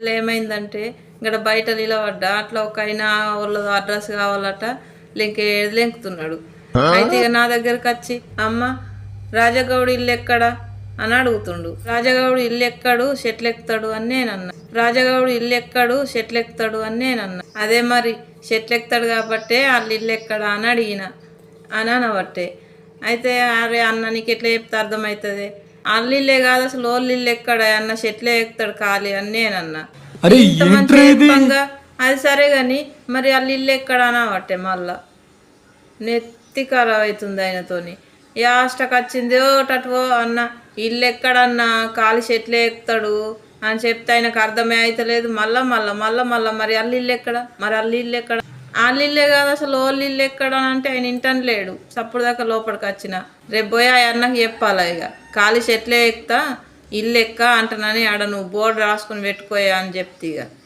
ఏమైందంటే ఇక్కడ బయట నిలబడ్డా అట్లా ఒక అయినా వాళ్ళ అడ్రస్ కావాలట లింక్ లెంకుతున్నాడు. అయితే ఇక నా దగ్గరకు వచ్చి అమ్మ రాజగౌడ్ ఇల్లు ఎక్కడా? అని అడుగుతుండు. రాజగౌడ్ ఇల్లు ఎక్కడు? చెట్లు ఎక్కుతాడు అని నేనన్నా రాజగౌడ్ ఇల్లు ఎక్కడు? చెట్లు ఎక్కుతాడు అని నేనన్నా అదే మరి చెట్లు ఎక్కుతాడు కాబట్టే వాళ్ళ ఇల్లు ఎక్కడా అని అడిగిన. అని అనబట్టే. అయితే అరే అన్న నీకు ఎట్లా చెప్తే అర్థమవుతుంది? అల్లిల్లే కాదు అసలు ఓళ్ళు ఇల్లు ఎక్కడ? అన్న చెట్లే ఎక్కుతాడు ఖాళీ అని నేనన్నా. అరే ఇంతమంది చెప్పంగా. అది సరే గాని మరి వాళ్ళ ఇల్లు ఎక్కడ అనబట్టే మళ్ళా. నెత్తి ఖరాబ్ అవుతుంది ఆయనతోని. యాస్టకు వచ్చింది ఓ టటువో అన్న. ఇల్లు ఎక్కడన్నా కాలి చెట్లే ఎక్కుతాడు అని చెప్తే ఆయనకు అర్థమే అయితలేదు. మళ్ళా మళ్ళా మళ్ళా మళ్ళా మరి అల్లు ఇల్లు ఎక్కడ? మరి అల్లు ఇల్లు ఎక్కడ? వాళ్ళ కాదు అసలు ఓళ్ళు ఇల్లు ఎక్కడ అంటే ఆయన ఇంటని లేడు. సప్పుడు దాకా లోపలికి వచ్చిన. రేపు పోయి ఆ అన్నకి చెప్పాలి ఇక. కాలి చెట్లే ఎక్కుతా ఇల్లు ఎక్క అంటనని ఆడ నువ్వు బోర్డు రాసుకొని పెట్టుకోయా అని చెప్తే ఇక.